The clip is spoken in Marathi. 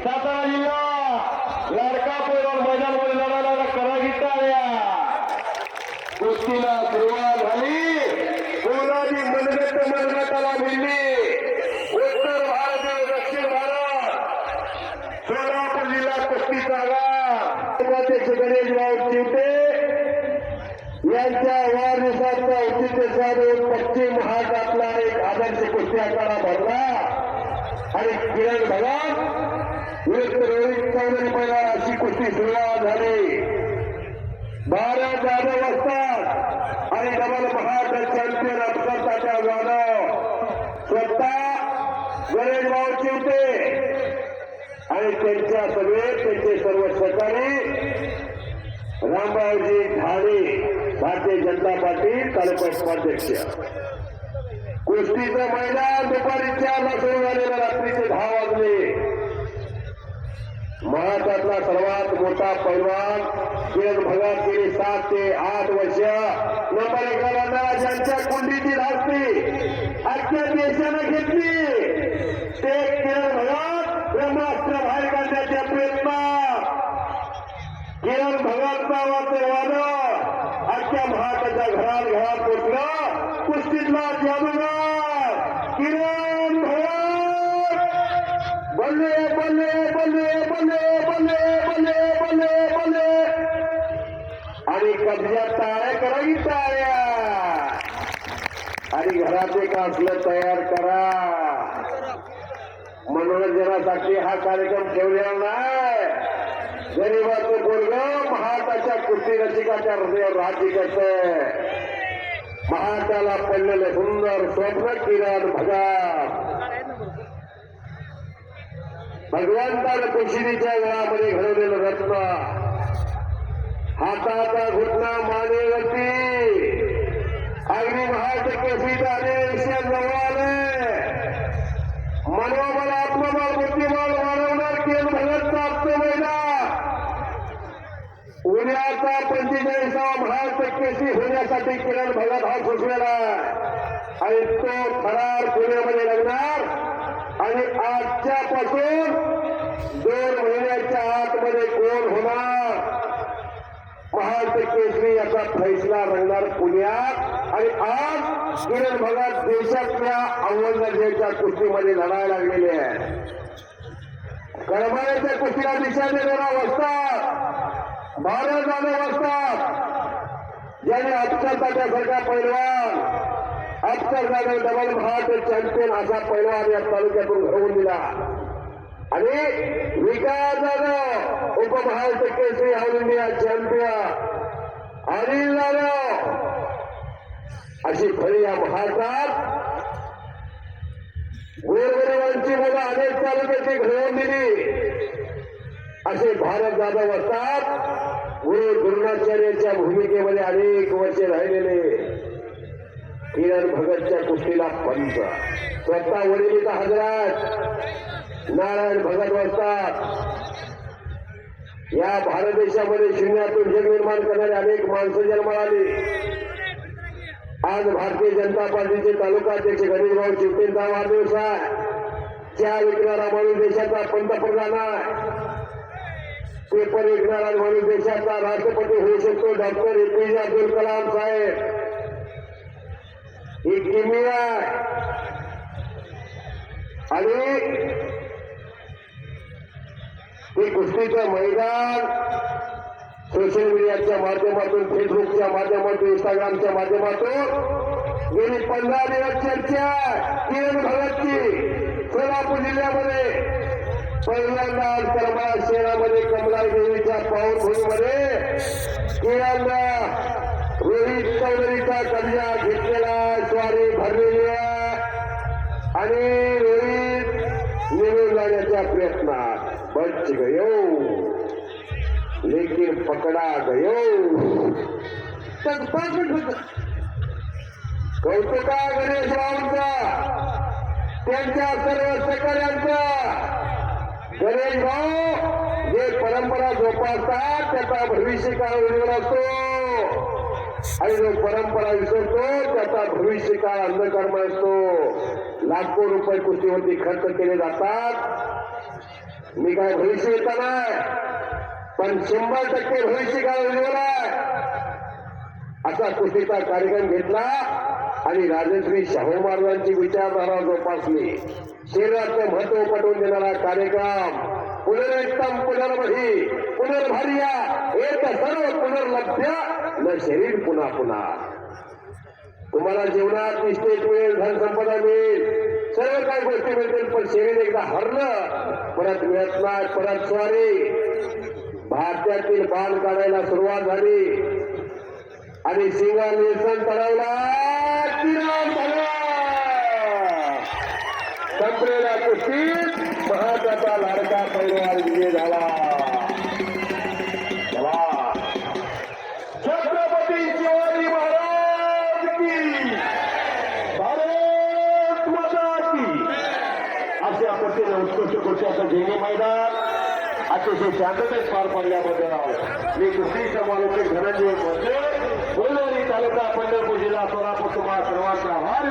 सातारा जिल्हा लाडका पैलवान मैदानमध्ये लढायला करा गीताळ्या कुस्तीला सुरुवात झाली. कोणाची मनगत मनगटाला मिळली उत्तर भारत आणि दक्षिण भारत. सोलापूर जिल्हा कुस्ती जागा अध्यक्ष गणेशराव चिवटे यांच्या वाढदिवसाचं औचित्य साधून पश्चिम महाराष्ट्रातला एक आदर्श कुस्ती आकारा भरला. आणि किरण भगवान विरुद्ध रोहित चौधरी पहिला अशी कुस्ती सुरुवात झाली बारा जाधव असतात आणि डबल महाराष्ट्र चॅम्पियन अपघाताच्या जाधव स्वतः गणेश भाऊ चिवते आणि त्यांच्या सगळे त्यांचे सर्व सहकारी रामरावजी ढाळे भारतीय जनता पार्टी तालुका उपाध्यक्ष कुस्तीचं मैदान दुपारी चारला सुरू झालेलं भारतातला सर्वात मोठा पैलवान देशभरात गेली सात ते आठ वर्ष. ज्यांच्या कुंडीतील असती आजच्या देशानं घेतली. ते किरण भगत ब्रह्मास्त्र बाहेर काढण्याच्या प्रयत्न. किरण भगत नावाचे वाद आजच्या महाराष्ट्राच्या घरात घरात पोचलं. कुस्तीतला जादूगार. किरण भगत. बनले बनले बनले आणि असलं तयार करा. मनोरंजनासाठी हा कार्यक्रम ठेवलेला नाही. गरीबाचं बोलग महाराष्ट्राच्या कृती रसिकाच्या हृदयावर राज्य करत. महाराष्ट्राला पडलेले सुंदर स्वप्न किरण भगा. भगवंतानं कुशिनीच्या वेळामध्ये घडवलेलं रत्न. हाताचा घुटणा मानेवरती अगदी महाराष्ट्र केसरी आले जवळ आले मनोबल आत्मबल बुद्धिबल वाढवणार केल भगत प्राप्त मैदान उद्याचा पंचेचाळीसावा भाग टक्केशी होण्यासाठी किरण भगत हा सुचलेला आणि तो फरार पुण्यामध्ये लागणार. आणि आजच्या पासून दोन महिन्याच्या आतमध्ये कोण होणार? महाराष्ट्र केसरी याचा फैसला रंगणार पुण्यात. आणि आज किरण भगत देशातल्या अव्वल दर्जाच्या कुस्तीमध्ये लढायला लागलेले आहे करमाळ्याच्या कुस्तीला दिशा देणारा वसतात भारत जाधव वसतात ज्याने अपघाताच्या सगळ्या पैलवान अक्षर जाधव डबल महाराष्ट्र चॅम्पियन असा पैलवान या तालुक्यातून घडवून दिला. आणि विकास जाधव उपभारत केसरी all India champion Anil Jadhav अशी फळी या भारतात गोरगरिबांची मुलं अनेक तालुक्याची घडवून दिली. असे भारत जाधव असतात. गुरु द्रोणाचार्याच्या भूमिकेमध्ये अनेक वर्षे राहिलेले. किरण भगतच्या कुस्तीला पंच. स्वतः वडिलीचा हजरात. नारायण भगत असतात या भारत देशामध्ये शून्यातून जग निर्माण करणारे अनेक माणसं जन्माला आली आज भारतीय जनता पार्टीचे तालुकाध्यक्ष गणेशभाऊ चिवटेंचा वाढदिवस आहे. चहा विकणारा माणूस देशाचा पंतप्रधान आहे. पेपर विकणारा म्हणून देशाचा राष्ट्रपती होऊ शकतो डॉक्टर एपीजे अब्दुल कलाम साहेब. ही किमी आणि हे कुस्तीचं मैदान सोशल मीडियाच्या माध्यमातून फेसबुकच्या माध्यमातून इंस्टाग्रामच्या माध्यमातून गेली पंधरा दिवस चर्चा किरण भगतची. सोलापूर जिल्ह्यामध्ये. पहिल्यांदा कमला देवीच्या पाऊसभूमीमध्ये किरणला रोहित चौधरीचा कब्जा घेतलेला स्वारी भरलेली आणि रोहित निघून जाण्याच्या प्रयत्नात बच गयो. लेकिन पकडा गयो. पाच मिनिट कौतुका गणेश भाऊंचा त्यांच्या सर्व सहकार्यांचा गणेश भाऊ जे परंपरा जोपासतात त्याचा भविष्य काळ उज्ज्वल असतो? आणि जो परंपरा विसरतो त्याचा भविष्य काळ अंधकर्म असतो? लाखो रुपये कुस्तीवरती खर्च केले जातात. मी काय भविष्य येता नाही पण शंभर टक्के भविष्य काळ उज्ज्वल आहे? असा कुस्तीचा कार्यक्रम घेतला आणि राजश्री शाहू महाराजांची विचारधारा जोपासली. शरीराचं महत्त्व पटवून देणारा कार्यक्रम पुनरेक्तम पुनर्वही पुनर्भर्या एक सर्व पुनर्लभ्य न शरीर पुन्हा पुन्हा. तुम्हाला जीवनात निश्चित मिळेल धनसंपदा मिळेल. सर्व काही गोष्टी मिळतील पण शरीर एकदा हरलं परत मिळत नाही परत स्वारी. भारतातील बाण काढायला सुरुवात झाली. आणि सिंगा निरसन तळवला किरण झाला संपलेल्या कुस्तीत महत्त्वाचा लाडका पैलवान विजय झाला. छत्रपती शिवाजी महाराज की. भारत माता की. अशा पद्धतीने उत्कृष्ट कुस्त्याचं जेणे मैदान अतिशय शांततेत पार पडल्याबद्दल मी कुस्ती समालोचक धनंजय भोसले बोलवली तालुका पंढरपूर जिल्हा सोलापूर तुम्हाला सर्वांचा आभार.